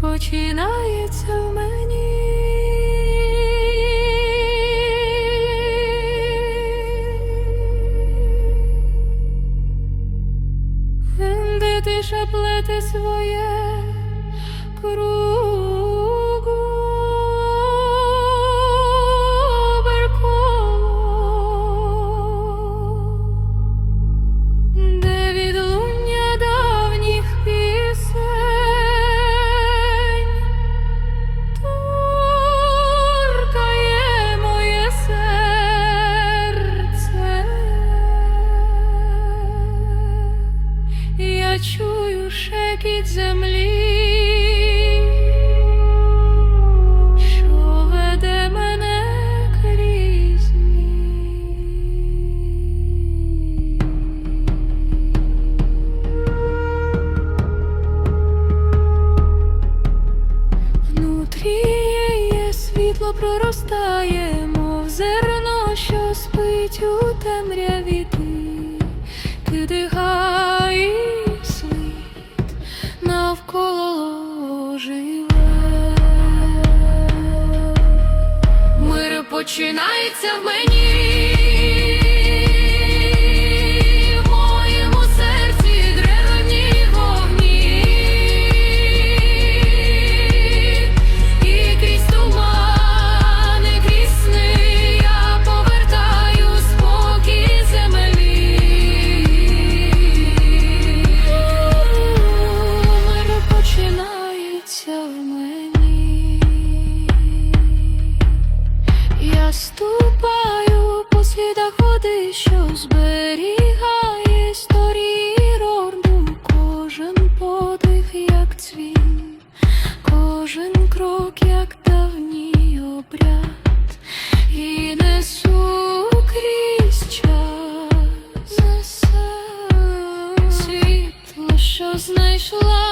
починається в мені. Де тиша плете своє кругу Я чую шекіт землі, що веде мене крізь ніч. Внутрі є світло проростає, мов зерно, що спить у темряві. Ти, кидигає світ починається в мені. По слідах що зберігає історії роду. Кожен подих, як цвіт, кожен крок, як давній обряд, і несу крізь час. Несе світло, що знайшла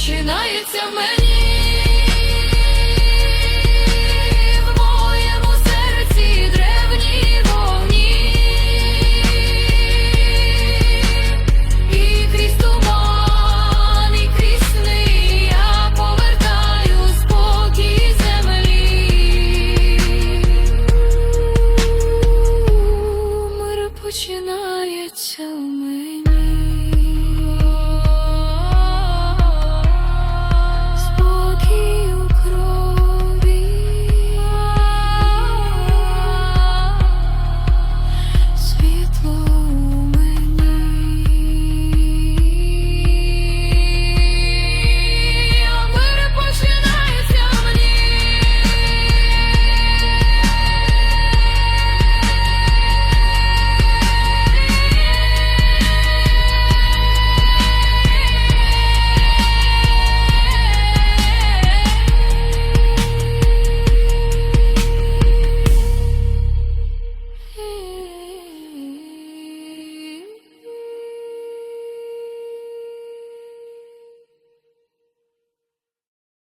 починається мене.